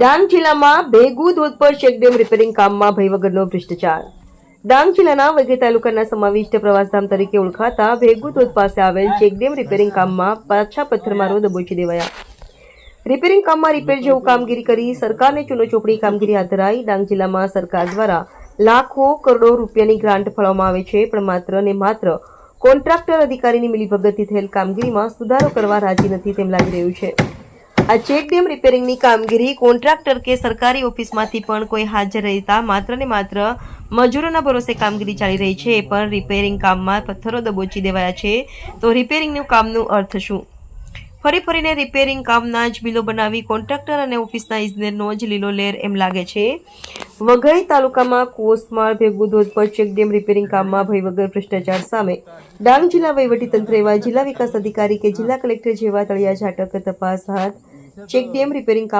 ડાંગ જિલ્લામાં ભેગુ ધોધ પર ચેકડેમ રિપેરિંગ કામમાં ભય વગરનો ભ્રષ્ટાચાર. ડાંગ જિલ્લાના વઘઈ તાલુકાના સમાવિષ્ટ પ્રવાસધામ તરીકે ઓળખાતા ભેગુ ધોધ પાસે આવેલ ચેકડેમ રિપેરિંગ કામમાં પાછા પથ્થરમારો દબોચી દેવાયા. રિપેરિંગ કામમાં રિપેર જેવું કામગીરી કરી સરકારને ચૂનો ચોપડી કામગીરી હાથ ધરાઈ ડાંગ જિલ્લામાં સરકાર દ્વારા લાખો કરોડો રૂપિયાની ગ્રાન્ટ ફાળવવામાં આવે છે, પણ માત્ર ને માત્ર કોન્ટ્રાક્ટર અધિકારીની મિલીભગતથી થયેલ કામગીરીમાં સુધારો કરવા રાજી નથી તેમ લાગી રહ્યું છે. આ ચેક ડેમ રિપેરિંગની કામગીરી કોન્ટ્રાક્ટર કે સરકારી ઓફિસમાંથી પણ કોઈ હાજર રહેતા માત્ર ને માત્ર મજૂરોના ભરોસે કામગીરી ચાલી રહી છે, પણ રિપેરિંગ કામમાં પથ્થરો દબોચી દેવાયા છે. તો રિપેરિંગનું કામનું અર્થ શું? ફરી ફરીને રિપેરિંગ કામના જ બિલો બનાવી કોન્ટ્રાક્ટર અને ઓફિસના ઇજનેરનો જ લીલો લેર એમ લાગે છે. વઘઈ તાલુકામાં કોસમાળ ભેગું ધોધ પર ચેક ડેમ રિપેરિંગ કામમાં ભય વગર ભ્રષ્ટાચાર સામે. ડાંગ જિલ્લા વહીવટીતંત્ર એવા જિલ્લા વિકાસ અધિકારી કે જિલ્લા કલેક્ટર જેવા તળિયા ઝાટક તપાસ હાથ ચેક ડેમ રિપેરિંગ